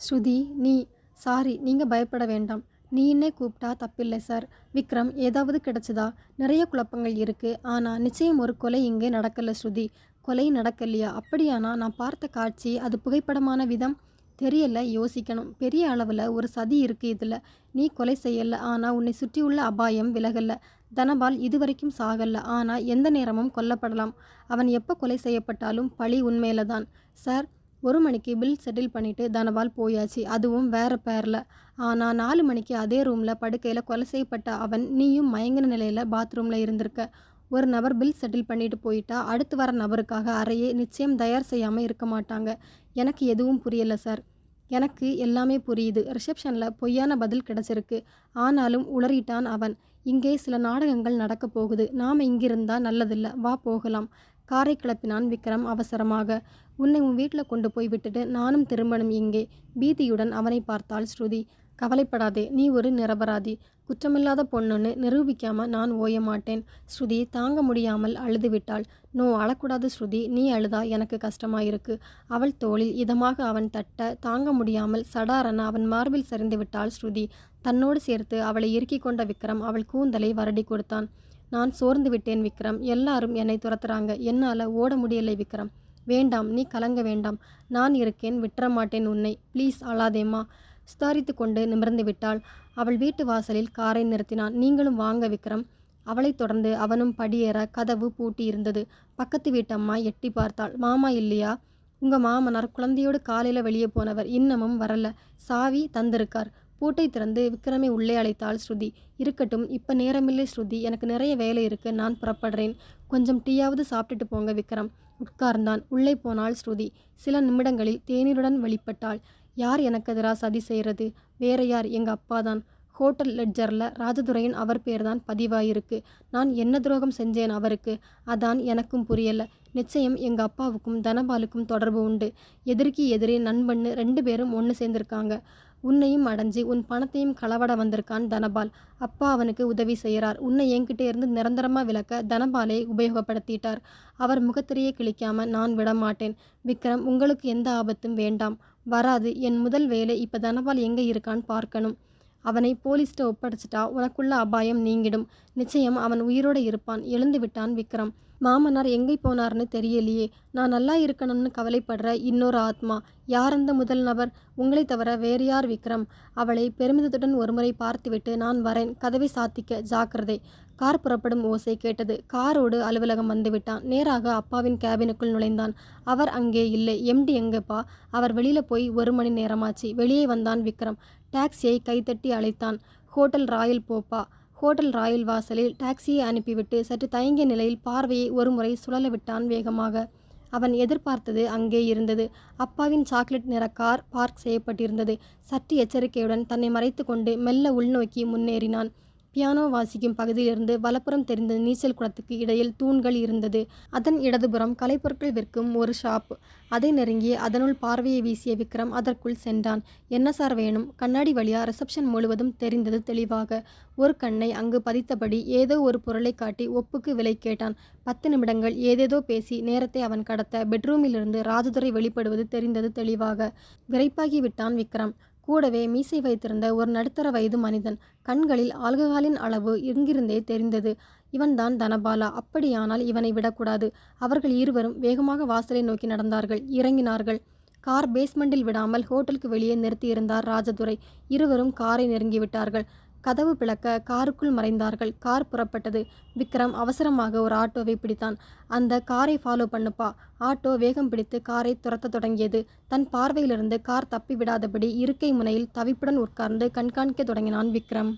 ஸ்ருதி நீ சாரி நீங்கள் பயப்பட வேண்டாம். நீன்னே கூப்பிட்டா தப்பில்லை சார். விக்ரம் ஏதாவது கிடைச்சதா? நிறைய குழப்பங்கள் இருக்குது ஆனால் நிச்சயம் ஒரு கொலை இங்கே நடக்கலை ஸ்ருதி. கொலை நடக்கலையா? அப்படியானா நான் பார்த்த காட்சி அது புகைப்படமான விதம்? தெரியல யோசிக்கணும். பெரிய அளவில் ஒரு சதி இருக்குது இதில். நீ கொலை செய்யல ஆனால் உன்னை சுற்றியுள்ள அபாயம் விலகலை. தனபால் இதுவரைக்கும் சாகல்ல ஆனால் எந்த நேரமும் கொல்லப்படலாம். அவன் எப்போ கொலை செய்யப்பட்டாலும் பழி உண்மையில தான் சார் ஒரு மணிக்கு பில் செட்டில் பண்ணிவிட்டு தனபால் போயாச்சு. அதுவும் வேற பேரில் ஆனால் நாலு மணிக்கு அதே ரூமில் படுக்கையில் கொலை செய்யப்பட்ட அவன் நீயும் மயங்கின நிலையில் பாத்ரூமில் இருந்திருக்க. ஒரு நபர் பில் செட்டில் பண்ணிட்டு போயிட்டா அடுத்து வர நபருக்காக அறையே நிச்சயம் தயார் செய்யாமல் இருக்க மாட்டாங்க. எனக்கு எதுவும் புரியலை சார் எனக்கு எல்லாமே புரியுது. ரிசப்ஷனில் பொய்யான பதில் கிடச்சிருக்கு. ஆனாலும் உளறிட்டான் அவன். இங்கே சில நாடகங்கள் நடக்க போகுது. நாம் இங்கிருந்தால் நல்லதில்லை. வா போகலாம். காரை கிளப்பினான் விக்ரம் அவசரமாக. உன்னை உன் வீட்டில் கொண்டு போய் விட்டுட்டு நானும் திரும்பணும் இங்கே பீதியுடன் அவனை பார்த்தாள் ஸ்ருதி. கவலைப்படாதே நீ ஒரு நிரபராதி. குற்றமில்லாத பொண்ணுன்னு நிரூபிக்காம நான் ஓய மாட்டேன். ஸ்ருதி தாங்க முடியாமல் அழுது விட்டாள். நோ அழக்கூடாது ஸ்ருதி. நீ அழுதா எனக்கு கஷ்டமாயிருக்கு அவள் தோளில் இதமாக அவன் தட்ட தாங்க முடியாமல் சடாரன அவன் மார்பில் சரிந்து விட்டாள் ஸ்ருதி. தன்னோடு சேர்த்து அவளை இறுக்கிக் கொண்ட விக்ரம் அவள் கூந்தலை வரடி கொடுத்தான். நான் சோர்ந்து விட்டேன் விக்ரம். எல்லாரும் என்னை துரத்துறாங்க. என்னால் ஓட முடியலை விக்ரம். வேண்டாம் நீ கலங்க வேண்டாம். நான் இருக்கேன் விட்டுற மாட்டேன் உன்னை. ப்ளீஸ் அழாதேம்மா. சுதாரித்து கொண்டு நிமிர்ந்து விட்டாள். அவள் வீட்டு வாசலில் காரை நிறுத்தினான். நீங்களும் வாங்க விக்ரம். அவளைத் தொடர்ந்து அவனும் படியேற கதவு பூட்டி இருந்தது. பக்கத்து வீட்டம்மா எட்டி பார்த்தாள். மாமா இல்லையா? உங்கள் மாமனார் குழந்தையோடு காலையில் வெளியே போனவர். இன்னமும் வரல. சாவி தந்திருக்கார். பூட்டை திறந்து விக்ரமை உள்ளே அழைத்தாள் ஸ்ருதி இருக்கட்டும். இப்போ நேரமில்லை ஸ்ருதி. எனக்கு நிறைய வேலை இருக்கு. நான் புறப்படுறேன். கொஞ்சம் டீயாவது சாப்பிட்டுட்டு போங்க விக்ரம். உட்கார்ந்தான். உள்ளே போனாள் ஸ்ருதி. சில நிமிடங்களில் தேநீருடன் வெளிப்பட்டாள். யார் எனக்கு எதிராக சதி செய்கிறது வேற யார்? எங்கள் அப்பா தான் ஹோட்டல் லெட்ஜரில் ராஜதுரையின் அவர் பேர் தான் பதிவாயிருக்கு. நான் என்ன துரோகம் செஞ்சேன் அவருக்கு? அதான் எனக்கும் புரியலை. நிச்சயம் எங்கள் அப்பாவுக்கும் தனபாலுக்கும் தொடர்பு உண்டு. எதிர்க்கு எதிரே நண்பன்னு ரெண்டு பேரும் ஒன்று சேர்ந்திருக்காங்க. உன்னையும் அடைஞ்சு உன் பணத்தையும் களவட வந்திருக்கான் தனபால். அப்பா அவனுக்கு உதவி செய்கிறார். உன்னை என்கிட்ட இருந்து நிரந்தரமாக விளக்க தனபாலை உபயோகப்படுத்திட்டார். அவர் முகத்திரையே கிழிக்காம நான் விட மாட்டேன் விக்ரம் உங்களுக்கு எந்த ஆபத்தும் வேண்டாம். வராது. என் முதல் வேலை இப்போ தனபால் எங்கே இருக்கான்னு பார்க்கணும். அவனை போலீஸ்ட்ட ஒப்படைச்சிட்டா உனக்குள்ள அபாயம் நீங்கிடும். நிச்சயம் அவன் உயிரோட இருப்பான். எழுந்து விட்டான் விக்ரம். மாமனார் எங்கே போனார்னு தெரியலையே. நான் நல்லா இருக்கணும்னு கவலைப்படுற இன்னொரு ஆத்மா. யார் அந்த முதல் நபர்? உங்களை தவிர வேறு யார் விக்ரம்? அவளை பெருமிதத்துடன் ஒருமுறை பார்த்துவிட்டு நான் வரேன். கதவை சாத்திக்க ஜாக்கிரதை. கார் புறப்படும் ஓசை கேட்டது. காரோடு அலுவலகம் வந்துவிட்டான். நேராக அப்பாவின் கேபினுக்குள் நுழைந்தான். அவர் அங்கே இல்லை. எம்டி எங்கப்பா? அவர் வெளியில் போய் ஒரு மணி நேரமாச்சு. வெளியே வந்தான் விக்ரம். டாக்ஸியை கைத்தட்டி அழைத்தான். ஹோட்டல் ராயல் போப்பா. ஹோட்டல் ராயல் வாசலில் டாக்ஸியை அனுப்பிவிட்டு சற்று தயங்கிய நிலையில் பார்வையை ஒருமுறை சுழல விட்டான் வேகமாக. அவன் எதிர்பார்த்தது அங்கே இருந்தது. அப்பாவின் சாக்லேட் நிற கார் பார்க் செய்யப்பட்டிருந்தது. சற்று எச்சரிக்கையுடன் தன்னை மறைத்து கொண்டு மெல்ல உள்நோக்கி முன்னேறினான். பியானோ வாசிக்கும் பகுதியிலிருந்து வலப்புறம் தெரிந்த நீச்சல் குளத்துக்கு இடையில் தூண்கள் இருந்தது. அதன் இடதுபுறம் கலைப்பொருட்கள் விற்கும் ஒரு ஷாப். அதை நெருங்கி அதனுள் பார்வையை வீசிய விக்ரம் அதற்குள் சென்றான். என்ன சார் வேணும்? கண்ணாடி வழியா ரிசப்ஷன் முழுவதும் தெரிந்தது தெளிவாக. ஒரு கண்ணை அங்கு பதித்தபடி ஏதோ ஒரு பொருளை காட்டி ஒப்புக்கு விலை கேட்டான். பத்து நிமிடங்கள் ஏதேதோ பேசி நேரத்தை அவன் கடத்த பெட்ரூமிலிருந்து ராஜதுரை வெளிப்படுவது தெரிந்தது தெளிவாக. விரைப்பாகி விட்டான் விக்ரம். கூடவே மீசை வைத்திருந்த ஒரு நடுத்தர வயது மனிதன் கண்களில் ஆல்கஹாலின் அளவு எங்கிருந்தே தெரிந்தது. இவன்தான் தனபாலா. அப்படியானால் இவனை விடக்கூடாது. அவர்கள் இருவரும் வேகமாக வாசலை நோக்கி நடந்தார்கள். இறங்கினார்கள். கார் பேஸ்மெண்டில் விடாமல் ஹோட்டலுக்கு வெளியே நிறுத்தியிருந்தார் ராஜதுரை. இருவரும் காரை நெருங்கிவிட்டார்கள். கதவு பிளக்க காருக்குள் மறைந்தார்கள். கார் புறப்பட்டது. விக்ரம் அவசரமாக ஒரு ஆட்டோவை பிடித்தான். அந்த காரை ஃபாலோ பண்ணுப்பா. ஆட்டோ வேகம் பிடித்து காரை துரத்த தொடங்கியது. தன் பார்வையிலிருந்து கார் தப்பி விடாதபடி இருக்கை முனையில் தவிப்புடன் உட்கார்ந்து கண்காணிக்க தொடங்கினான் விக்ரம்.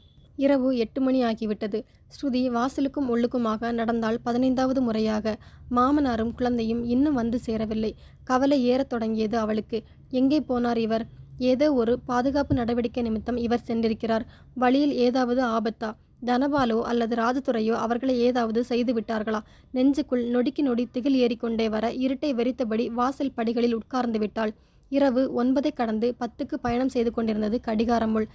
இரவு எட்டு மணி ஆகிவிட்டது. ஸ்ருதி வாசலுக்கும் உள்ளுக்குமாக நடந்தால் பதினைந்தாவது முறையாக மாமனாரும் குழந்தையும் இன்னும் வந்து சேரவில்லை. கவலை ஏறத் தொடங்கியது அவளுக்கு. எங்கே போனார் இவர்? ஏதோ ஒரு பாதுகாப்பு நடவடிக்கை நிமித்தம் இவர் சென்றிருக்கிறார். வழியில் ஏதாவது ஆபத்தா? தனபாலோ அல்லது ராஜதுறையோ அவர்களை ஏதாவது செய்து விட்டார்களா? நெஞ்சுக்குள் நொடிக்கு நொடி திகில் ஏறிக்கொண்டே வர இருட்டை வெறித்தபடி வாசல் படிகளில் உட்கார்ந்து விட்டாள். இரவு ஒன்பதை கடந்து பத்துக்கு பயணம் செய்து கொண்டிருந்தது கடிகாரமுள்.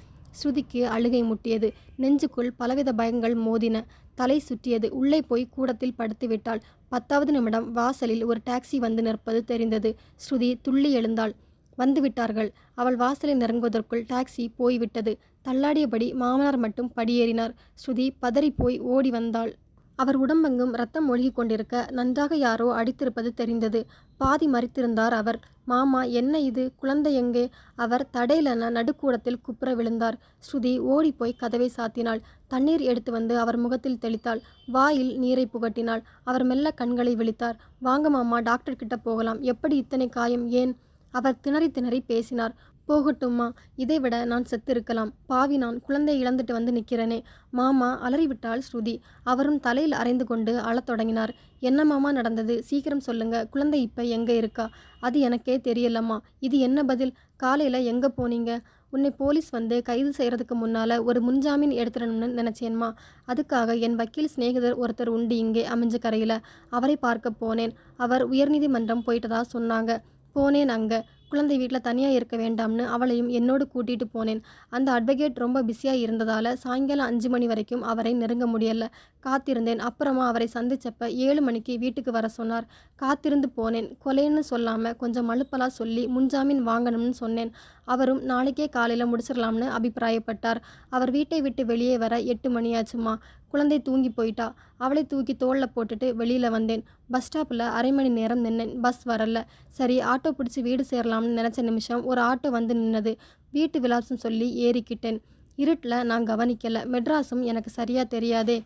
ஸ்ருதிக்கு அழுகை முட்டியது. நெஞ்சுக்குள் பலவித பயங்கள் மோதின. தலை சுற்றியது. உள்ளே போய் கூடத்தில் படுத்து விட்டாள். பத்தாவது நிமிடம் வாசலில் ஒரு டாக்ஸி வந்து நிற்பது தெரிந்தது. ஸ்ருதி துள்ளி எழுந்தாள். வந்துவிட்டார்கள். அவள் வாசலை நெருங்குவதற்குள் டாக்ஸி போய்விட்டது. தள்ளாடியபடி மாமனார் மட்டும் படியேறினார். ஸ்ருதி பதறிப்போய் ஓடி வந்தாள். அவர் உடம்பெங்கும் ரத்தம் ஒழுகி கொண்டிருக்க நன்றாக யாரோ அடித்திருப்பது தெரிந்தது. பாதி மறித்திருந்தார் அவர். மாமா என்ன இது? குழந்தை எங்கே? அவர் தடையிலன நடுக்கூடத்தில் குப்புற விழுந்தார். ஸ்ருதி ஓடிப்போய் கதவை சாத்தினாள். தண்ணீர் எடுத்து வந்து அவர் முகத்தில் தெளித்தாள். வாயில் நீரை புகட்டினாள். அவர் மெல்ல கண்களை விழித்தார். வாங்க மாமா டாக்டர் கிட்ட போகலாம். எப்படி இத்தனை காயம்? ஏன்? அவர் திணறி திணறி பேசினார். போகட்டும்மா இதைவிட நான் செத்திருக்கலாம். பாவி நான் குழந்தை இழந்துட்டு வந்து நிற்கிறேனே மாமா அலறிவிட்டாள் ஸ்ருதி. அவரும் தலையில் அரைந்து கொண்டு அழத் தொடங்கினார். என்ன மாமா நடந்தது? சீக்கிரம் சொல்லுங்க. குழந்தை இப்போ எங்கே இருக்கா? அது எனக்கே தெரியலம்மா. இது என்ன பதில்? காலையில் எங்கே போனீங்க? உன்னை போலீஸ் வந்து கைது செய்கிறதுக்கு முன்னால் ஒரு முன்ஜாமீன் எடுத்துடணும்னு நினச்சேன்மா. அதுக்காக என் வக்கீல் சிநேகிதர் ஒருத்தர் உண்டு இங்கே அமைஞ்ச கரையில். அவரை பார்க்க போனேன். அவர் உயர்நீதிமன்றம் போயிட்டதா சொன்னாங்க. போனேன் அங்கே குழந்தை வீட்டில் தனியாக இருக்க வேண்டாம்னு அவளையும் என்னோடு கூட்டிகிட்டு போனேன். அந்த அட்வொகேட் ரொம்ப பிஸியாக இருந்ததால் சாயங்காலம் அஞ்சு மணி வரைக்கும் அவரை நெருங்க முடியல. காத்திருந்தேன். அப்புறமா அவரை சந்தித்தப்ப ஏழு மணிக்கு வீட்டுக்கு வர சொன்னார். காத்திருந்து போனேன். கொலைன்னு சொல்லாமல் கொஞ்சம் மழுப்பலாக சொல்லி முன்ஜாமீன் வாங்கணும்னு சொன்னேன். அவரும் நாளைக்கே காலையில் முடிச்சிடலாம்னு அபிப்பிராயப்பட்டார். அவர் வீட்டை விட்டு வெளியே வர எட்டு மணியாச்சுமா. குழந்தை தூங்கி போயிட்டா. அவளை தூக்கி தோளில் போட்டுட்டு வெளியில் வந்தேன். பஸ் ஸ்டாப்பில் அரை மணி நேரம் நின்னேன். பஸ் வரல. சரி ஆட்டோ பிடிச்சி வீடு சேரலாம்னு நினச்ச நிமிஷம் ஒரு ஆட்டோ வந்து நின்னது. வீட்டு விலாசம் சொல்லி ஏறிக்கிட்டேன். இருட்டில் நான் கவனிக்கலை. மெட்ராஸும் எனக்கு சரியாக தெரியாதே.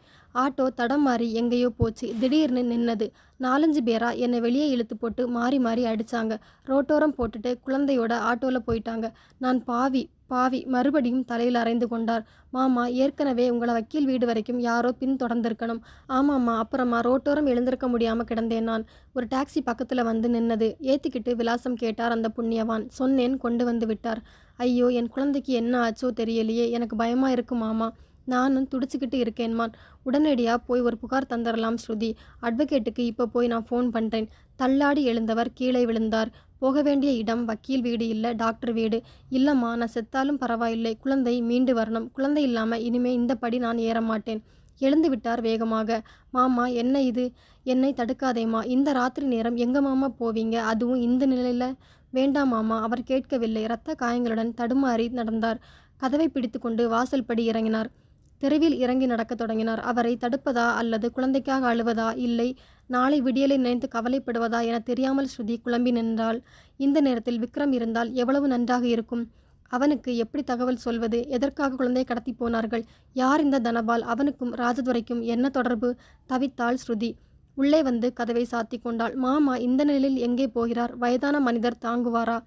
ஆட்டோ தடம் மாறி எங்கேயோ போச்சு. திடீர்னு நின்னது. நாலஞ்சு பேரா என்னை வெளியே இழுத்து போட்டு மாறி மாறி அடித்தாங்க ரோட்டோரம் போட்டுட்டு குழந்தையோட ஆட்டோவில் போயிட்டாங்க. நான் பாவி பாவி மறுபடியும் தலையில் அரைந்து கொண்டார். மாமா ஏற்கனவே உங்களை வக்கீல் வீடு வரைக்கும் யாரோ பின் தொடர்ந்திருக்கணும் ஆமாம்மா அப்புறமா ரோட்டோரம் எழுந்திருக்க முடியாமல் கிடந்தேன் நான். ஒரு டாக்ஸி பக்கத்தில் வந்து நின்னது. ஏற்றிக்கிட்டு விலாசம் கேட்டார் அந்த புண்ணியவான். சொன்னேன் கொண்டு வந்து விட்டார். ஐயோ என் குழந்தைக்கு என்ன ஆச்சோ தெரியலையே. எனக்கு பயமாக இருக்கு மாமா. நானும் துடிச்சுக்கிட்டு இருக்கேன்மான் உடனடியாக போய் ஒரு புகார் தந்துடலாம் ஸ்ருதி. அட்வொகேட்டுக்கு இப்போ போய் நான் ஃபோன் பண்ணுறேன் தள்ளாடி எழுந்தவர் கீழே விழுந்தார். போக வேண்டிய இடம் வக்கீல் வீடு இல்லை டாக்டர் வீடு. இல்லைம்மா நான் செத்தாலும் பரவாயில்லை. குழந்தை மீண்டு வரணும். குழந்தை இல்லாமல் இனிமே இந்த படி நான் ஏற மாட்டேன். எழுந்து விட்டார் வேகமாக. மாமா என்ன இது? என்னை தடுக்காதேம்மா. இந்த ராத்திரி நேரம் எங்கே மாமா போவீங்க? அதுவும் இந்த நிலையில்? வேண்டாம் மாமா. அவர் கேட்கவில்லை. இரத்த காயங்களுடன் தடுமாறி நடந்தார். கதவை பிடித்துக்கொண்டு வாசல் படி இறங்கினார். தெருவில் இறங்கி நடக்கத் தொடங்கினார். அவரை தடுப்பதா அல்லது குழந்தைக்காக அழுவதா? இல்லை. நாளை விடியலை நினைத்து கவலைப்படுவதா என தெரியாமல் ஸ்ருதி குழம்பி நின்றாள். இந்த நேரத்தில் விக்ரம் இருந்தால் எவ்வளவு நன்றாக இருக்கும்? அவனுக்கு எப்படி தகவல் சொல்வது? எதற்காக குழந்தையை கடத்தி போனார்கள்? யார் இந்த தனபால்? அவனுக்கும் ராஜதுரைக்கும் என்ன தொடர்பு? தவித்தாள் ஸ்ருதி. உள்ளே வந்து கதவை சாத்தி கொண்டாள். மாமா இந்த நிலையில் எங்கே போகிறார்? வயதான மனிதர் தாங்குவாரா?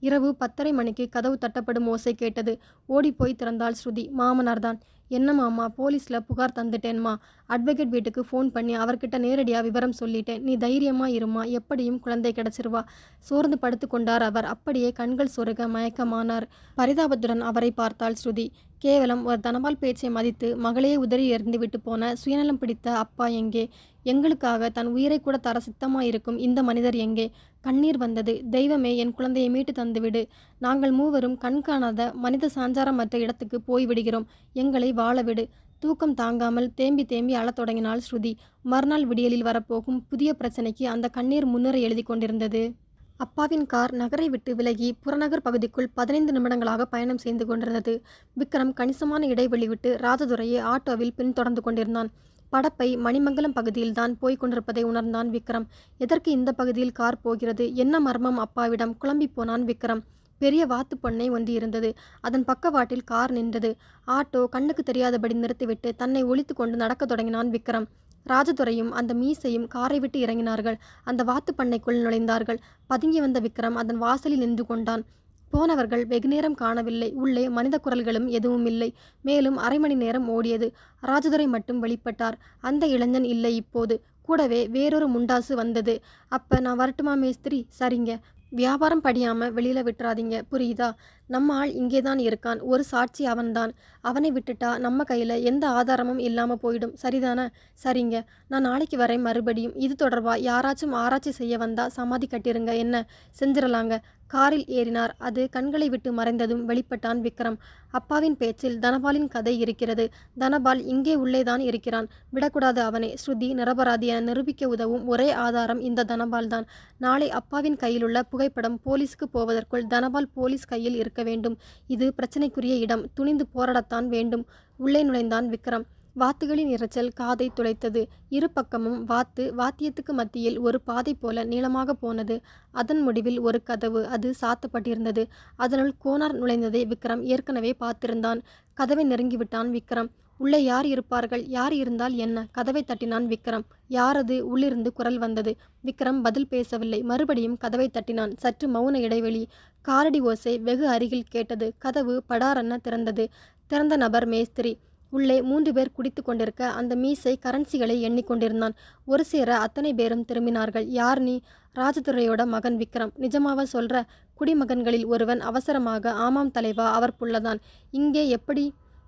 இரவு பத்தரை மணிக்கு கதவு தட்டப்படும் ஓசை கேட்டது. ஓடிப்போய் திறந்தாள் ஸ்ருதி. மாமனார்தான். என்ன மாமா போலீஸில் புகார் தந்துட்டேன்மா. அட்வொகேட் வீட்டுக்கு ஃபோன் பண்ணி அவர்கிட்ட நேரடியாக விவரம் சொல்லிட்டேன். நீ தைரியமா இருமா எப்படியும் குழந்தை கிடச்சிருவா. சோர்ந்து படுத்து கொண்டார் அவர். அப்படியே கண்கள் சொருக மயக்கமானார். பரிதாபத்துடன் அவரை பார்த்தாள் ஸ்ருதி. கேவலம் ஒரு தனபால் பேச்சை மதித்து மகளையே உதறி எறிந்துவிட்டு போன சுயநலம் பிடித்த அப்பா எங்கே? எங்களுக்காக தன் உயிரை கூட தர சித்தமாக இருக்கும் இந்த மனிதர் எங்கே? கண்ணீர் வந்தது. தெய்வமே என் குழந்தையை மீட்டு தந்துவிடு. நாங்கள் மூவரும் கண் காணாத மனித சாஞ்சாரமற்ற இடத்துக்கு போய்விடுகிறோம். எங்களை வாழவிடு. தூக்கம் தாங்காமல் தேம்பி தேம்பி அழத் தொடங்கினாள் ஸ்ருதி. மறுநாள் விடியலில் வரப்போகும் புதிய பிரச்சனைக்கு அந்த கண்ணீர் முன்னுரை எழுதி கொண்டிருந்தது. அப்பாவின் கார் நகரை விட்டு விலகி புறநகர் பகுதிக்குள் பதினைந்து நிமிடங்களாக பயணம் செய்து கொண்டிருந்தது. விக்ரம் கணிசமான இடைவெளி விட்டு ராஜதுரையை ஆட்டோவில் பின்தொடர்ந்து கொண்டிருந்தான். படப்பை மணிமங்கலம் பகுதியில் தான் போய்க் கொண்டிருப்பதை உணர்ந்தான் விக்ரம். எதற்கு இந்த பகுதியில் கார் போகிறது? என்ன மர்மம் அப்பாவிடம்? குழம்பி போனான் விக்ரம். பெரிய வாத்து பொண்ணை ஒன்று இருந்தது. அதன் பக்கவாட்டில் கார் நின்றது. ஆட்டோ கண்ணுக்கு தெரியாதபடி நிறுத்திவிட்டு தன்னை ஒழித்து கொண்டு நடக்கத் தொடங்கினான் விக்ரம். ராஜதுரையும் அந்த மீசையும் காரை விட்டு இறங்கினார்கள். அந்த வாத்து பண்ணைக்குள் நுழைந்தார்கள். பதுங்கி வந்த விக்ரம் அதன் வாசலில் நின்று கொண்டான். போனவர்கள் வெகுநேரம் காணவில்லை. உள்ளே மனித குரல்களும் எதுவும் இல்லை. மேலும் அரை மணி நேரம் ஓடியது. ராஜதுரை மட்டும் வெளிப்பட்டார். அந்த இளைஞன் இல்லை இப்போது. கூடவே வேறொரு முண்டாசு வந்தது. அப்ப நான் வரட்டுமா மேஸ்திரி? சரிங்க. வியாபாரம் படியாம வெளியில விட்டுறாதீங்க. புரியுதா? நம்ம ஆள் இங்கேதான் இருக்கான். ஒரு சாட்சி அவன்தான். அவனை விட்டுட்டா நம்ம கையில் எந்த ஆதாரமும் இல்லாமல் போயிடும். சரிதானே? சரிங்க. நான் நாளைக்கு வரேன் மறுபடியும். இது தொடர்பாக யாராச்சும் ஆராய்ச்சி செய்ய வந்தா சமாதி கட்டிருங்க. என்ன? செஞ்சிடலாங்க காரில் ஏறினார். அது கண்களை விட்டு மறைந்ததும் வெளிப்பட்டான் விக்ரம். அப்பாவின் பேச்சில் தனபாலின் கதை இருக்கிறது. தனபால் இங்கே உள்ளேதான் இருக்கிறான். விடக்கூடாது அவனை. ஸ்ருதி நிரபராதி என நிரூபிக்க உதவும் ஒரே ஆதாரம் இந்த தனபால் தான் நாளை அப்பாவின் கையிலுள்ள புகைப்படம் போலீஸுக்கு போவதற்குள் தனபால் போலீஸ் கையில் இருக்க வேண்டும். இது பிரச்சனைக்குரிய இடம். துணிந்து போராடத்தான் வேண்டும். உள்ளே நுழைந்தான் விக்ரம். வாத்துகளின் இரைச்சல் காதை துளைத்தது. இரு பக்கமும் வாத்து வாத்தியத்துக்கு மத்தியில் ஒரு பாதை போல நீளமாக போனது. அதன் முடிவில் ஒரு கதவு. அது சாத்தப்பட்டிருந்தது. அதனுள் கோனார் நுழைந்ததை விக்ரம் ஏற்கனவே பார்த்திருந்தான். கதவை நெருங்கிவிட்டான் விக்ரம். உள்ளே யார் இருப்பார்கள்? யார் இருந்தால் என்ன? கதவை தட்டினான் விக்ரம். யாரது? உள்ளிருந்து குரல் வந்தது. விக்ரம் பதில் பேசவில்லை. மறுபடியும் கதவை தட்டினான். சற்று மௌன இடைவெளி. காரடி ஓசை வெகு அருகில் கேட்டது. கதவு படாரென திறந்தது. திறந்த நபர் மேஸ்திரி. உள்ளே மூன்று பேர் குடித்து கொண்டிருக்க அந்த மீசை கரன்சிகளை எண்ணிக்கொண்டிருந்தான் ஒரு சேர அத்தனை பேரும் திரும்பினார்கள். யார் நீ? ராஜதுரையோட மகன் விக்ரம். நிஜமாவா சொல்ற? குடிமகன்களில் ஒருவன் அவசரமாக ஆமாம் தலைவா அவர் புள்ளதான் இங்கே எப்படி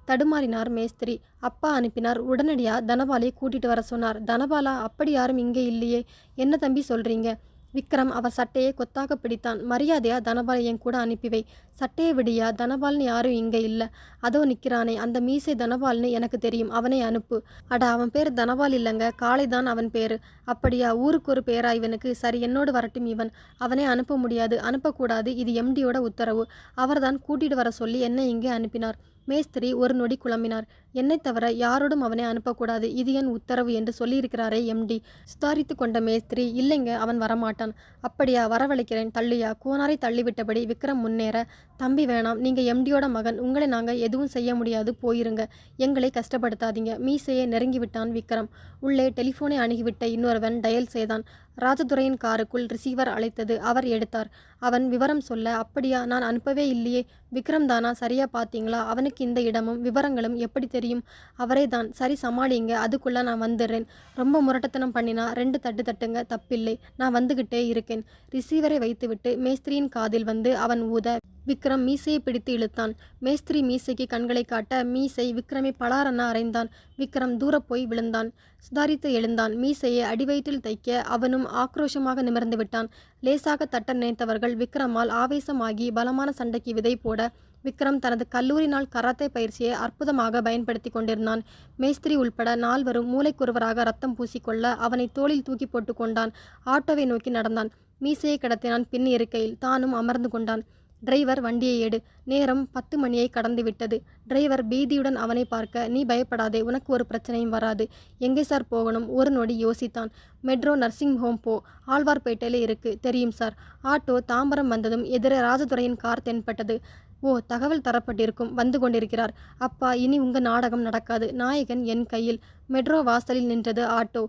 தடுமாறினார் மேஸ்திரி. அப்பா அனுப்பினார். உடனடியாக தனபாலை கூட்டிட்டு வர சொன்னார். தனபாலா அப்படி யாரும் இங்கே இல்லையே. என்ன தம்பி சொல்றீங்க? விக்ரம் அவர் சட்டையை கொத்தாக பிடித்தான். மரியாதையா தனபாலை என் கூட அனுப்பிவை சட்டையை விடியா தனபால்னு யாரும் இங்கே இல்லை. அதோ நிற்கிறானே அந்த மீசை தனபால்னு எனக்கு தெரியும். அவனை அனுப்பு. அட அவன் பேர் தனபால் இல்லைங்க. காளை தான் அவன் பேர். அப்படியா ஊருக்கு ஒரு பேரா இவனுக்கு? சரி என்னோடு வரட்டும் இவன். அவனை அனுப்ப முடியாது. அனுப்பக்கூடாது. இது எம்டியோட உத்தரவு. அவர்தான் கூட்டிட்டு வர சொல்லி என்னை இங்கே அனுப்பினார். மேஸ்திரி ஒரு நொடி குழம்பினார். என்னை தவிர யாரோடும் அவனை அனுப்பக்கூடாது. இது என் உத்தரவு என்று சொல்லியிருக்கிறாரே எம்டி சுதாரித்து கொண்ட மேஸ்திரி இல்லைங்க அவன் வரமாட்டான். அப்படியா வரவழைக்கிறேன் தள்ளியா. கோனாரை தள்ளிவிட்டபடி விக்ரம் முன்னேற. தம்பி வேணாம். நீங்கள் எம்டியோட மகன். உங்களை நாங்கள் எதுவும் செய்ய முடியாது. போயிருங்க. எங்களை கஷ்டப்படுத்தாதீங்க. மீசையை நெருங்கி விட்டான் விக்ரம். உள்ளே டெலிஃபோனை அணுகிவிட்ட இன்னொருவன் டயல் செய்தான் ராஜதுரையின் காருக்குள் ரிசீவர் அழைத்தது அவர் எடுத்தார். அவன் விவரம் சொல்ல அப்படியா நான் அனுப்பவே இல்லையே. விக்ரம் தானா சரியா பார்த்தீங்களா அவனுக்கு இந்த இடமும் விவரங்களும் எப்படி தெரியும்? அவரே தான். சரி சமாளிங்க. அதுக்குள்ளே நான் வந்துடுறேன். ரொம்ப முரட்டத்தனம் பண்ணினா ரெண்டு தட்டு தட்டுங்க. தப்பில்லை. நான் வந்துகிட்டே இருக்கேன். ரிசீவரை வைத்துவிட்டு மேஸ்திரியின் காதில் வந்து அவன் ஊத விக்ரம் மீசையை பிடித்து இழுத்தான். மேஸ்திரி மீசைக்கு கண்களை காட்ட மீசை விக்ரமை பலாரென அறைந்தான். விக்ரம் தூரப் போய் விழுந்தான். சுதாரித்து எழுந்தான். மீசையை அடிவயிற்றில் தைக்க அவனும் ஆக்ரோஷமாக நிமிர்ந்து விட்டான். லேசாக தட்ட நினைத்தவர்கள் விக்ரமால் ஆவேசமாகி பலமான சண்டைக்கு விதை போட விக்ரம் தனது கல்லூரி நாள் கராத்தே பயிற்சியை அற்புதமாக பயன்படுத்தி கொண்டிருந்தான். மேஸ்திரி உள்பட நால்வரும் மூளைக்குருவராக ரத்தம் பூசிக்கொள்ள அவனை தோளில் தூக்கி போட்டு கொண்டான். ஆட்டோவை நோக்கி நடந்தான். மீசையை கடத்தினான் பின் இருக்கையில். தானும் அமர்ந்து கொண்டான். டிரைவர் வண்டியை எடு. நேரம் பத்து மணியை கடந்து விட்டது டிரைவர் பீதியுடன் அவனை பார்க்க நீ பயப்படாதே உனக்கு ஒரு பிரச்சனையும் வராது. எங்கே சார் போகணும்? ஒரு நொடி யோசித்தான். மெட்ரோ நர்சிங் ஹோம் போ. ஆழ்வார்பேட்டையில் இருக்கு. தெரியும் சார். ஆட்டோ தாம்பரம் வந்ததும் எதிரே ராஜதுரையின் கார் தென்பட்டது. ஓ தகவல் தரப்பட்டிருக்கும். வந்து கொண்டிருக்கிறார். அப்பா இனி உங்க நாடகம் நடக்காது. நாயகன் என் கையில். மெட்ரோ வாசலில் நின்றது ஆட்டோ.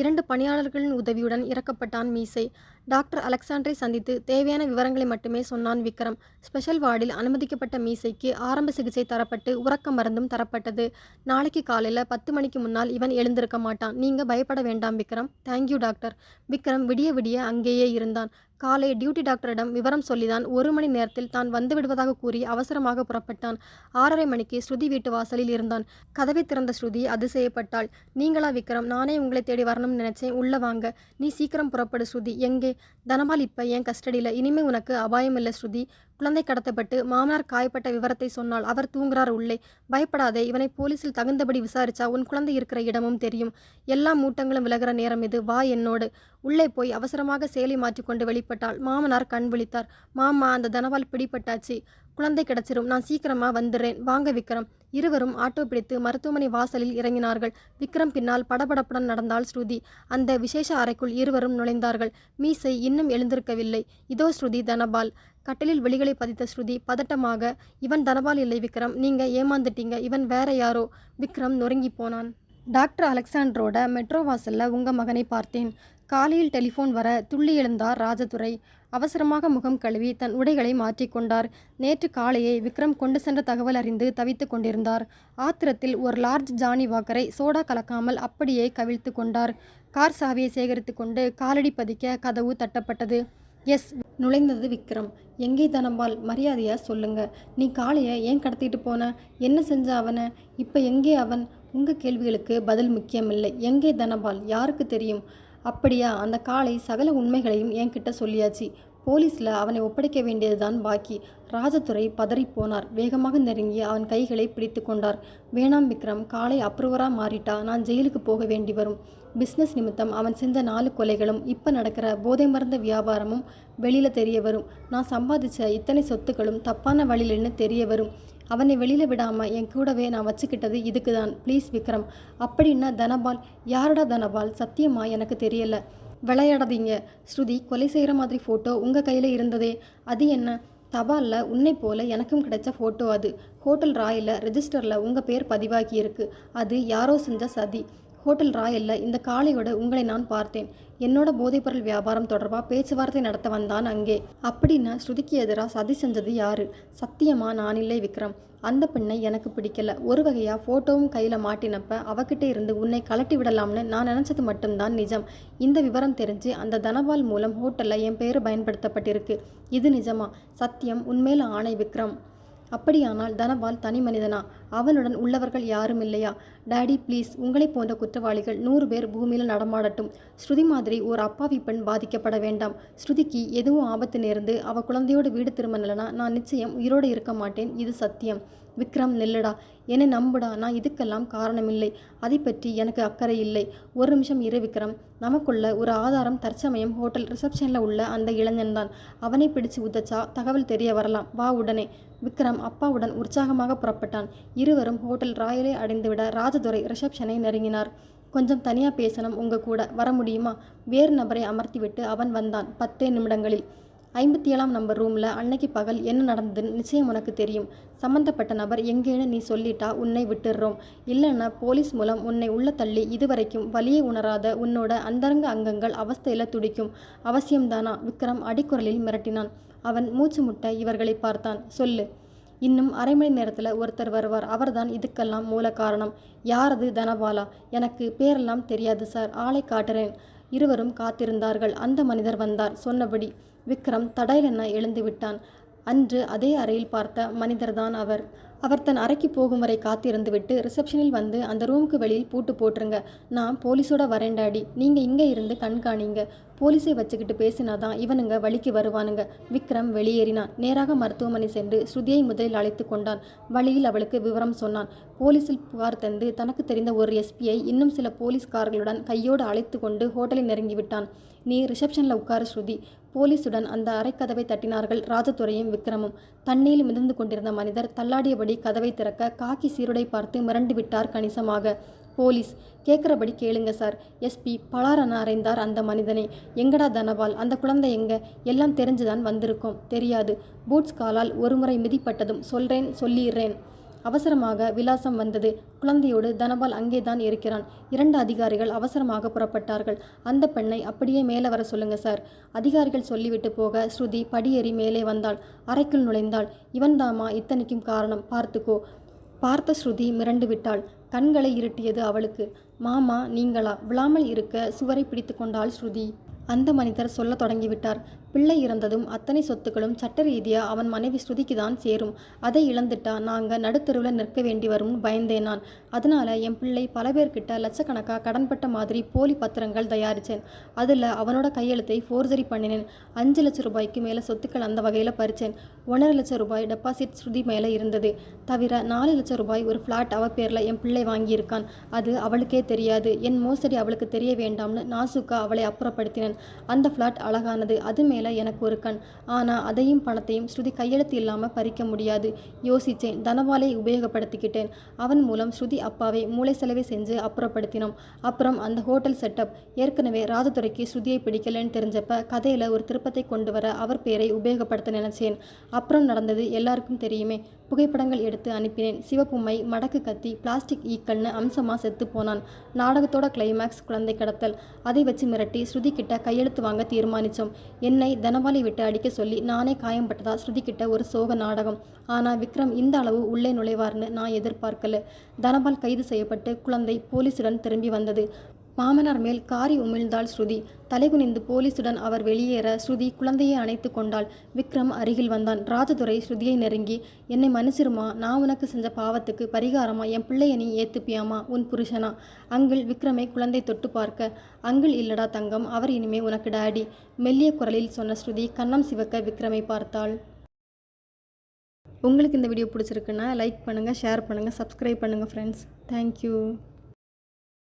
இரண்டு பணியாளர்களின் உதவியுடன் இறக்கப்பட்டான் மீசை. டாக்டர் அலெக்சாண்டரை சந்தித்து தேவையான விவரங்களை மட்டுமே சொன்னான் விக்ரம். ஸ்பெஷல் வார்டில் அனுமதிக்கப்பட்ட மீசைக்கு ஆரம்ப சிகிச்சை தரப்பட்டு உறக்க மருந்தும் தரப்பட்டது. நாளைக்கு காலையில் பத்து மணிக்கு முன்னால் இவன் எழுந்திருக்க மாட்டான். நீங்கள் பயப்பட வேண்டாம் விக்ரம். Thank you doctor. விக்ரம் விடிய விடிய அங்கேயே இருந்தான். காலை டியூட்டி டாக்டரிடம் விவரம் சொல்லிதான் ஒரு மணி நேரத்தில் தான் வந்து விடுவதாக கூறி அவசரமாக புறப்பட்டான். ஆறரை மணிக்கு ஸ்ருதி வீட்டு வாசலில் இருந்தான். கதவை திறந்த ஸ்ருதி அதிசயப்பட்டாள் நீங்களா விக்ரம் நானே உங்களை தேடி வரணும்னு நினைச்சேன். உள்ள வாங்க. நீ சீக்கிரம் புறப்படு ஸ்ருதி. எங்கே? தனபால் இப்போ என் கஸ்டடியில். இனிமே உனக்கு அபாயம் இல்லை ஸ்ருதி. குழந்தை கடத்தப்பட்டு மாமனார் காயப்பட்ட விவரத்தை சொன்னால் அவர் தூங்குறார் உள்ளே. பயப்படாதே இவனை போலீஸில் தகுந்தபடி விசாரிச்சா உன் குழந்தை இருக்கிற இடமும் தெரியும். எல்லா மூட்டங்களும் விலகிற நேரம் இது. வா என்னோடு. உள்ளே போய் அவசரமாக சேலை மாற்றிக்கொண்டு வெளிப்பட்டாள் மாமனார் கண் விழித்தார். மாமா அந்த தனவால் பிடிப்பட்டாச்சு குழந்தை கிடச்சிரும். நான் சீக்கிரமா வந்துடுறேன். வாங்க விக்ரம். இருவரும் ஆட்டோ பிடித்து மருத்துவமனை வாசலில் இறங்கினார்கள். விக்ரம் பின்னால் படபடப்புடன் நடந்தால் ஸ்ருதி. அந்த விசேஷ அறைக்குள் இருவரும் நுழைந்தார்கள். மீசை இன்னும் எழுந்திருக்கவில்லை. இதோ ஸ்ருதி தனபால். கட்டிலில் விழிகளை பதித்த ஸ்ருதி பதட்டமாக இவன் தனபால் இல்லை விக்ரம் நீங்கள் ஏமாந்துட்டீங்க இவன் வேற யாரோ? விக்ரம் நொறுங்கி போனான். டாக்டர் அலெக்சாண்ட்ரோட மெட்ரோ வாசல்ல உங்கள் மகனை பார்த்தேன். காலையில் டெலிஃபோன் வர துள்ளி எழுந்தார் ராஜதுரை. அவசரமாக முகம் கழுவி தன் உடைகளை மாற்றிக்கொண்டார் நேற்று காலையே விக்ரம் கொண்டு சென்ற தகவல் அறிந்து தவித்துக் கொண்டிருந்தார். ஆத்திரத்தில் ஒரு லார்ஜ் ஜானி வாக்கரை சோடா கலக்காமல் அப்படியே கவிழ்த்து கொண்டார். கார் சாவியை சேகரித்து கொண்டு காலடி பதிக்க கதவு தட்டப்பட்டது. எஸ் நுழைந்தது விக்ரம். எங்கே தனம்பால்? மரியாதையா சொல்லுங்க. நீ காளையை ஏன் கடத்திட்டு போன? என்ன செஞ்ச அவனை? இப்போ எங்கே அவன்? உங்கள் கேள்விகளுக்கு பதில் முக்கியமில்லை. எங்கே தனபால் யாருக்கு தெரியும்? அப்படியா அந்த காளை சகல உண்மைகளையும் என்கிட்ட சொல்லியாச்சு. போலீஸில் அவனை ஒப்படைக்க வேண்டியதுதான் பாக்கி. ராஜதுரை பதறிப் போனார். வேகமாக நெருங்கி அவன் கைகளை பிடித்து கொண்டார். வேணாம் விக்ரம் காளை அப்ரூவராக மாறிட்டா. நான் ஜெயிலுக்கு போக வேண்டி வரும். பிஸ்னஸ் நிமித்தம் அவன் செஞ்ச நாலு கொலைகளும் இப்போ நடக்கிற போதை மருந்த வியாபாரமும் வெளியில் தெரிய வரும். நான் சம்பாதிச்ச இத்தனை சொத்துக்களும் தப்பான வழியிலன்னு தெரிய வரும். அவனை வெளியில் விடாமல் என் கூடவே நான் வச்சுக்கிட்டது இதுக்கு தான் ப்ளீஸ் விக்ரம். அப்படின்னா தனபால். யாரடா தனபால்? சத்தியமா எனக்கு தெரியல. விளையாடாதீங்க. ஸ்ருதி கொலை செய்கிற மாதிரி ஃபோட்டோ உங்கள் கையில் இருந்ததே. அது என்ன? தபாலில் உன்னை போல எனக்கும் கிடைச்ச ஃபோட்டோ அது. ஹோட்டல் ராயில் ரெஜிஸ்டரில் உங்கள் பேர் பதிவாகி இருக்கு. அது யாரோ செஞ்ச சதி. ஹோட்டல் ராயலில் இந்த காளையோட உங்களை நான் பார்த்தேன். என்னோட போதைப்பொருள் வியாபாரம் தொடர்பாக பேச்சுவார்த்தை நடத்த வந்தான் அங்கே. அப்படின்னா ஸ்ருதிக்கு எதிராக சதி செஞ்சது யாரு? சத்தியமா நான் இல்லை விக்ரம். அந்த பெண்ணை எனக்கு பிடிக்கல. ஒரு வகையாக ஃபோட்டோவும் கையில் மாட்டினப்ப அவகிட்ட இருந்து உன்னை கலட்டி விடலாம்னு நான் நினச்சது மட்டும்தான் நிஜம். இந்த விவரம் தெரிஞ்சு அந்த தனபால் மூலம் ஹோட்டலில் என் பேர் பயன்படுத்தப்பட்டிருக்கு. இது நிஜமா? சத்தியம் உண்மையில் ஆணை விக்ரம். அப்படியானால் தனபால் தனி மனிதனா? அவனுடன் உள்ளவர்கள் யாரும் இல்லையா? டாடி ப்ளீஸ் உங்களைப் போன்ற குற்றவாளிகள் நூறு பேர் பூமியில் நடமாடட்டும். ஸ்ருதி மாதிரி ஒரு அப்பாவி பெண் பாதிக்கப்பட வேண்டாம். ஸ்ருதிக்கு எதுவும் ஆபத்து நேர்ந்து அவ குழந்தையோட வீடு திரும்பினலனா நான் நிச்சயம் உயிரோடு இருக்க மாட்டேன். இது சத்தியம். விக்ரம் நெல்லடா. என்னை நம்புடா. நான் இதுக்கெல்லாம் காரணமில்லை. அதை பற்றி எனக்கு அக்கறை இல்லை. ஒரு நிமிஷம் இரு விக்ரம். நமக்குள்ள ஒரு ஆதாரம் தற்சமயம் ஹோட்டல் ரிசப்ஷனில் உள்ள அந்த இளைஞன்தான். அவனை பிடிச்சு உதச்சா தகவல் தெரிய வரலாம். வா உடனே. விக்ரம் அப்பாவுடன் உற்சாகமாக புறப்பட்டான். இருவரும் ஹோட்டல் ராயலை அடைந்துவிட ராஜதுரை ரிசப்ஷனை நெருங்கினார். கொஞ்சம் தனியாக பேசணும் உங்க கூட. வர முடியுமா? வேறு நபரை அமர்த்திவிட்டு அவன் வந்தான். பத்தே நிமிடங்களில். ஐம்பத்தி ஏழாம் நம்பர் ரூமில் அன்னைக்கு பகல் என்ன நடந்ததுன்னு நிச்சயம் உனக்கு தெரியும். சம்மந்தப்பட்ட நபர் எங்கேன்னு நீ சொல்லிட்டா உன்னை விட்டுடுறோம் இல்லைன்னா போலீஸ் மூலம் உன்னை உள்ள தள்ளி இதுவரைக்கும் வலியை உணராத உன்னோட அந்தரங்க அங்கங்கள் அவஸ்தையில் துடிக்கும். அவசியம்தானா? விக்ரம் அடிக்குரலில் மிரட்டினான். அவன் மூச்சு முட்ட இவர்களை பார்த்தான். சொல்லு. இன்னும் அரை மணி நேரத்தில் ஒருத்தர் வருவார். அவர்தான் இதுக்கெல்லாம் மூல காரணம். யாரது தனபாலா? எனக்கு பேரெல்லாம் தெரியாது சார். ஆளை காட்டுறேன். இருவரும் காத்திருந்தார்கள். அந்த மனிதர் வந்தார். சொன்னபடி விக்ரம் தடையிலென எழுந்து விட்டான். அன்று அதே அறையில் பார்த்த மனிதர்தான் அவர். அவர் தன் அறைக்கு போகும் வரை காத்திருந்து விட்டு ரிசப்ஷனில் வந்து அந்த ரூமுக்கு வெளியில் பூட்டு போட்டுருங்க. நான் போலீஸோட வரேண்டாடி நீங்கள் இங்கே இருந்து கண்காணிங்க. போலீஸை வச்சுக்கிட்டு பேசினாதான் இவனுங்க வழிக்கு வருவானுங்க. விக்ரம் வெளியேறினான். நேராக மருத்துவமனை சென்று ஸ்ருதியை முதலில் அழைத்து கொண்டான். வழியில் அவளுக்கு விவரம் சொன்னான். போலீஸில் புகார் தந்து தனக்கு தெரிந்த ஒரு எஸ்பியை இன்னும் சில போலீஸ்காரர்களுடன் கையோடு அழைத்து கொண்டு ஹோட்டலில் நெருங்கிவிட்டான் நீ ரிசப்ஷனில் உட்கார ஸ்ருதி. போலீசுடன் அந்த அறைக்கதவை தட்டினார்கள் ராஜதுரையும் விக்ரமும். தண்ணீரில் மிதந்து கொண்டிருந்த மனிதர் தள்ளாடியபடி கதவை திறக்க காக்கி சீருடை பார்த்து மிரண்டு விட்டார் கணிசமாக. போலீஸ் கேட்குறபடி கேளுங்க சார். எஸ்பி பலாரன அறைந்தார் அந்த மனிதனை. எங்கடா தனபால்? அந்த குழந்தை எங்க? எல்லாம் தெரிஞ்சுதான் வந்திருக்கோம். தெரியாது. பூட்ஸ் காலால் ஒருமுறை மிதிப்பட்டதும் சொல்றேன் சொல்லிடுறேன். அவசரமாக விலாசம் வந்தது. குழந்தையோடு தனபால் அங்கேதான் இருக்கிறான். இரண்டு அதிகாரிகள் அவசரமாக புறப்பட்டார்கள். அந்த பெண்ணை அப்படியே மேலே வர சொல்லுங்க சார். அதிகாரிகள் சொல்லிவிட்டு போக ஸ்ருதி படியேறி மேலே வந்தாள். அறைக்குள் நுழைந்தாள். இவன்தாமா இத்தனைக்கும் காரணம். பார்த்துக்கோ. பார்த்த ஸ்ருதி மிரண்டு விட்டாள். கண்களை இருட்டியது அவளுக்கு. மாமா நீங்களா? விழாமல் இருக்க சுவரை பிடித்து கொண்டாள் ஸ்ருதி. அந்த மனிதர் சொல்லத் தொடங்கிவிட்டார். பிள்ளை இறந்ததும் அத்தனை சொத்துக்களும் சட்ட ரீதியாக அவன் மனைவி ஸ்ருதிக்கு தான் சேரும். அதை இழந்துட்டா நாங்கள் நடுத்தெருவில் நிற்க வேண்டி வரும்னு பயந்தேன் நான். அதனால் என் பிள்ளை பல பேர்கிட்ட லட்சக்கணக்காக கடன்பட்ட மாதிரி போலி பத்திரங்கள் தயாரித்தேன் அதில் அவனோட கையெழுத்தை ஃபோர்ஜரி பண்ணினேன். அஞ்சு லட்சம் ரூபாய்க்கு மேலே சொத்துக்கள் அந்த வகையில் பறிச்சேன். ஒன்றரை லட்சம் ரூபாய் டெபாசிட் ஸ்ருதி மேலே இருந்தது. தவிர நாலு லட்சம் ரூபாய் ஒரு ஃப்ளாட் அவ பேரில் என் பிள்ளை வாங்கியிருக்கான். அது அவளுக்கே தெரியாது. என் மோசடி அவளுக்கு தெரிய வேண்டாம்னு நாசுக்கா அவளை அப்புறப்படுத்தினேன். அந்த ஃப்ளாட் அழகானது அது மேலே எனக்கு ஒரு கண். ஆனால் அதையும் பணத்தையும் ஸ்ருதி கையெழுத்து இல்லாமல் பறிக்க முடியாது. யோசித்தேன் தனபாலை உபயோகப்படுத்திக்கிட்டேன். அவன் மூலம் ஸ்ருதி அப்பாவை மூளை செலவை செஞ்சு அப்புறப்படுத்தினோம். அப்புறம் அந்த ஹோட்டல் செட்டப் ஏற்கனவே ராஜதுரைக்கு ஸ்ருதியை பிடிக்கலன்னு தெரிஞ்சப்ப கதையில் ஒரு திருப்பத்தை கொண்டு வர அவர் பேரை உபயோகப்படுத்த நினைச்சேன். அப்புறம் நடந்தது எல்லாருக்கும் தெரியுமே. புகைப்படங்கள் எடுத்து அனுப்பினேன். சிவப்புமை மடக்கு கத்தி பிளாஸ்டிக் ஈக்கள்னு அம்சமாக செத்து போனான். நாடகத்தோட கிளைமேக்ஸ் குழந்தை கடத்தல். அதை வச்சு மிரட்டி ஸ்ருதி கிட்ட கையெழுத்து வாங்க தீர்மானித்தோம் என்னை தனபாலி விட்டு அடிக்க சொல்லி நானே காயம்பட்டதா ஸ்ருதி கிட்ட ஒரு சோக நாடகம். ஆனால் விக்ரம் இந்த அளவு உள்ளே நுழைவார்னு நான் எதிர்பார்க்கல. தனபால் கைது செய்யப்பட்டு குழந்தை போலீசுடன் திரும்பி வந்தது. மாமனார் மேல் காரி உமிழ்ந்தாள் ஸ்ருதி. தலைகுனிந்து போலீசுடன் அவர் வெளியேற ஸ்ருதி குழந்தையை அணைத்து கொண்டாள். விக்ரம் அருகில் வந்தான். ராஜதுரை ஸ்ருதியை நெருங்கி என்னை மன்னிச்சிருமா? நான் உனக்கு செஞ்ச பாவத்துக்கு பரிகாரமா? என் பிள்ளைய நீ ஏத்துப்பியாமா? உன் புருஷனா அங்கிள் விக்ரமை குழந்தை தொட்டு பார்க்க அங்கிள் இல்லடா தங்கம் அவர் இனிமே உனக்கு டாடி மெல்லிய குரலில் சொன்ன ஸ்ருதி கன்னம் சிவக்க விக்ரமை பார்த்தாள். உங்களுக்கு இந்த வீடியோ பிடிச்சிருக்குன்னா லைக் பண்ணுங்கள் ஷேர் பண்ணுங்கள் சப்ஸ்கிரைப் பண்ணுங்கள் ஃப்ரெண்ட்ஸ் தேங்க்யூ